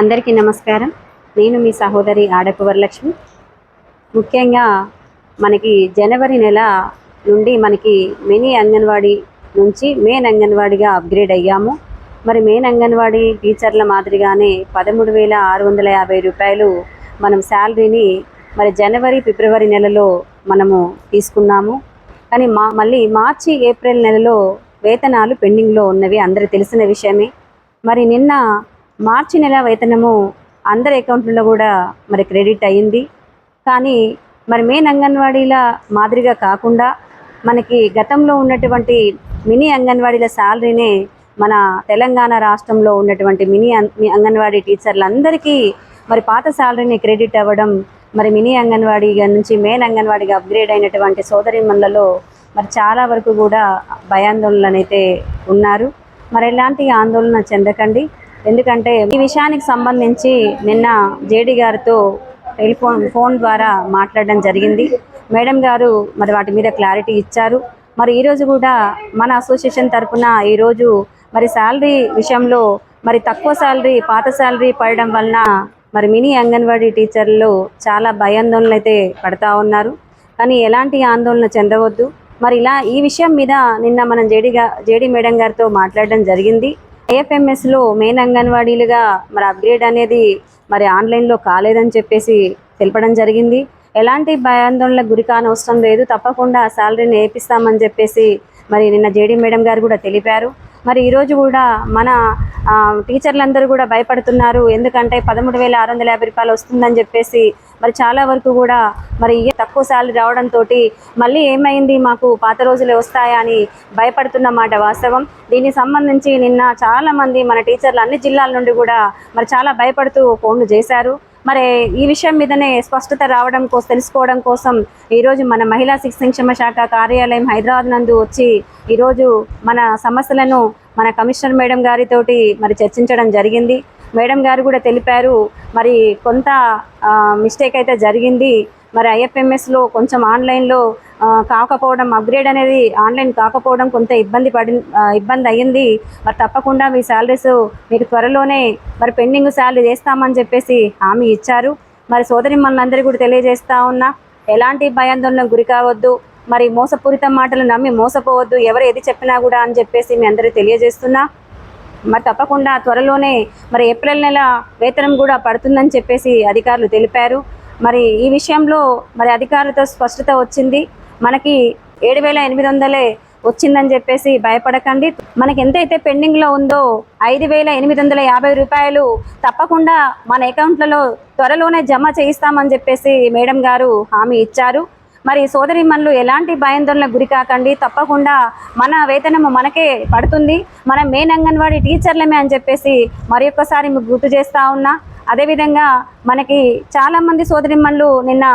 అందరికీ నమస్కారం. నేను మీ సహోదరి ఆడపు వరలక్ష్మి. ముఖ్యంగా మనకి జనవరి నెల నుండి మనకి మినీ అంగన్వాడీ నుంచి మెయిన్ అంగన్వాడీగా అప్గ్రేడ్ అయ్యాము. మరి మెయిన్ అంగన్వాడీ టీచర్ల మాదిరిగానే పదమూడు వేల ఆరు వందల యాభై రూపాయలు మనం శాలరీని మరి జనవరి ఫిబ్రవరి నెలలో మనము తీసుకున్నాము. కానీ మా మళ్ళీ మార్చి ఏప్రిల్ నెలలో వేతనాలు పెండింగ్లో ఉన్నవి. అందరికి తెలిసిన విషయమే. మరి నిన్న మార్చి నెల వేతనము అందరి అకౌంట్లలో కూడా మరి క్రెడిట్ అయ్యింది. కానీ మరి మెయిన్ అంగన్వాడీల మాదిరిగా కాకుండా మనకి గతంలో ఉన్నటువంటి మినీ అంగన్వాడీల శాలరీనే మన తెలంగాణ రాష్ట్రంలో ఉన్నటువంటి మినీ అంగన్వాడీ టీచర్లందరికీ మరి పాత శాలరీని క్రెడిట్ అవ్వడం మరి మినీ అంగన్వాడీగా నుంచి మెయిన్ అంగన్వాడీగా అప్గ్రేడ్ అయినటువంటి సోదరిమణులలో మరి చాలా వరకు కూడా భయాందోళనైతే ఉన్నారు. మరి ఎలాంటి ఆందోళన చెందకండి. ఎందుకంటే ఈ విషయానికి సంబంధించి నిన్న జేడీ గారితో టెలిఫోన్ ఫోన్ ద్వారా మాట్లాడడం జరిగింది. మేడం గారు మరి వాటి మీద క్లారిటీ ఇచ్చారు. మరి ఈరోజు కూడా మన అసోసియేషన్ తరఫున ఈరోజు మరి శాలరీ విషయంలో మరి తక్కువ శాలరీ పాత శాలరీ పడడం వలన మరి మినీ అంగన్వాడీ టీచర్లు చాలా భయాందోళనలు అయితే పడతా ఉన్నారు. కానీ ఎలాంటి ఆందోళన చెందవద్దు. మరి ఇలా ఈ విషయం మీద నిన్న మనం జేడీ గా జేడీ మేడం గారితో మాట్లాడడం జరిగింది. ఏఎఫ్ఎంఎస్లో మెయిన్ అంగన్వాడీలుగా మరి అప్గ్రేడ్ అనేది మరి ఆన్లైన్లో కాలేదని చెప్పేసి తెలపడం జరిగింది. ఎలాంటి భయాందోళనలకు గురి కానవసరం లేదు. తప్పకుండా శాలరీని వేపిస్తామని చెప్పేసి మరి నిన్న జేడీ మేడం గారు కూడా తెలిపారు. మరి ఈరోజు కూడా మన టీచర్లందరూ కూడా భయపడుతున్నారు. ఎందుకంటే పదమూడు వేల ఆరు వందల యాభై రూపాయలు వస్తుందని చెప్పేసి మరి చాలా వరకు కూడా మరి తక్కువ శాలరీ రావడంతో మళ్ళీ ఏమైంది? మాకు పాత రోజులే వస్తాయా అని భయపడుతున్నమాట వాస్తవం. దీనికి సంబంధించి నిన్న చాలామంది మన టీచర్లు అన్ని జిల్లాల నుండి కూడా మరి చాలా భయపడుతూ ఫోన్లు చేశారు. మరి ఈ విషయం మీదనే స్పష్టత రావడం కోసం తెలుసుకోవడం కోసం ఈరోజు మన మహిళా శిశు సంక్షేమ శాఖ కార్యాలయం హైదరాబాద్ నందు వచ్చి ఈరోజు మన సమస్యలను మన కమిషనర్ మేడం గారితోటి మరి చర్చించడం జరిగింది. మేడం గారు కూడా తెలిపారు. మరి కొంత మిస్టేక్ అయితే జరిగింది. మరి ఐఎఫ్ఎంఎస్లో కొంచెం ఆన్లైన్లో కాకపోవడం అప్గ్రేడ్ అనేది ఆన్లైన్ కాకపోవడం కొంత ఇబ్బంది పడి ఇబ్బంది అయ్యింది. మరి తప్పకుండా మీ శాలరీస్ మీకు త్వరలోనే మరి పెండింగ్ శాలరీ చేస్తామని చెప్పేసి హామీ ఇచ్చారు. మరి సోదరి మనందరికీ కూడా తెలియజేస్తా ఉన్నా ఎలాంటి భయాందోళనకు గురి కావద్దు. మరి మోసపూరిత మాటలు నమ్మి మోసపోవద్దు. ఎవరు ఏది చెప్పినా కూడా అని చెప్పేసి మీ అందరూ తెలియజేస్తున్నా. మరి తప్పకుండా త్వరలోనే మరి ఏప్రిల్ నెల వేతనం కూడా పడుతుందని చెప్పేసి అధికారులు తెలిపారు. మరి ఈ విషయంలో మరి అధికారులతో స్పష్టత వచ్చింది. మనకి ఏడు వేల ఎనిమిది వందలే వచ్చిందని చెప్పేసి భయపడకండి. మనకి ఎంతైతే పెండింగ్లో ఉందో ఐదు వేల ఎనిమిది వందల యాభై రూపాయలు తప్పకుండా మన అకౌంట్లలో త్వరలోనే జమ చేయిస్తామని చెప్పేసి మేడం గారు హామీ ఇచ్చారు. మరి సోదరి మనలు ఎలాంటి భయాందోళనకు గురి కాకండి. తప్పకుండా మన వేతనము మనకే పడుతుంది. మన మెయిన్ అంగన్వాడీ టీచర్లమే అని చెప్పేసి మరి ఒక్కసారి మీకు గుర్తు చేస్తా ఉన్నా. అదేవిధంగా మనకి చాలామంది సోదరిమ్మలు నిన్న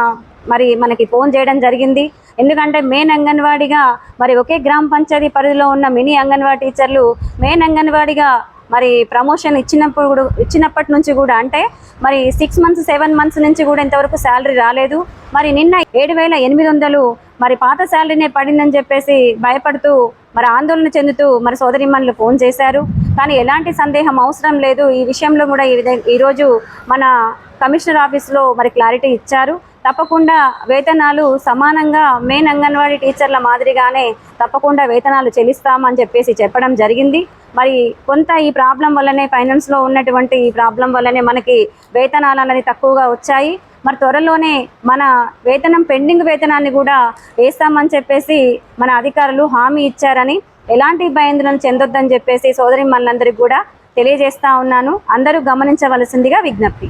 మరి మనకి ఫోన్ చేయడం జరిగింది. ఎందుకంటే మెయిన్ అంగన్వాడీగా మరి ఒకే గ్రామ పంచాయతీ పరిధిలో ఉన్న మినీ అంగన్వాడీ టీచర్లు మెయిన్ అంగన్వాడీగా మరి ప్రమోషన్ ఇచ్చినప్పుడు కూడా ఇచ్చినప్పటి నుంచి కూడా అంటే మరి సిక్స్ మంత్స్ సెవెన్ మంత్స్ నుంచి కూడా ఇంతవరకు శాలరీ రాలేదు. మరి నిన్న ఏడు వేల ఎనిమిది వందలు మరి పాత శాలరీనే పడిందని చెప్పేసి భయపడుతూ మరి ఆందోళన చెందుతూ మరి సోదరిమణులు ఫోన్ చేశారు. కానీ ఎలాంటి సందేహం అవసరం లేదు. ఈ విషయంలో కూడా ఈ విధంగా ఈరోజు మన కమిషనర్ ఆఫీస్లో మరి క్లారిటీ ఇచ్చారు. తప్పకుండా వేతనాలు సమానంగా మెయిన్ అంగన్వాడీ టీచర్ల మాదిరిగానే తప్పకుండా వేతనాలు చెల్లిస్తామని చెప్పేసి చెప్పడం జరిగింది. మరి కొంత ఈ ప్రాబ్లం వల్లనే ఫైనాన్స్లో ఉన్నటువంటి ఈ ప్రాబ్లం వల్లనే మనకి వేతనాలు అనేది తక్కువగా వచ్చాయి. మరి త్వరలోనే మన వేతనం పెండింగ్ వేతనాన్ని కూడా వేస్తామని చెప్పేసి మన అధికారులు హామీ ఇచ్చారని ఎలాంటి ఇబ్బందులను చెందొద్దని చెప్పేసి సోదరి మనందరికీ కూడా తెలియజేస్తా ఉన్నాను. అందరూ గమనించవలసిందిగా విజ్ఞప్తి.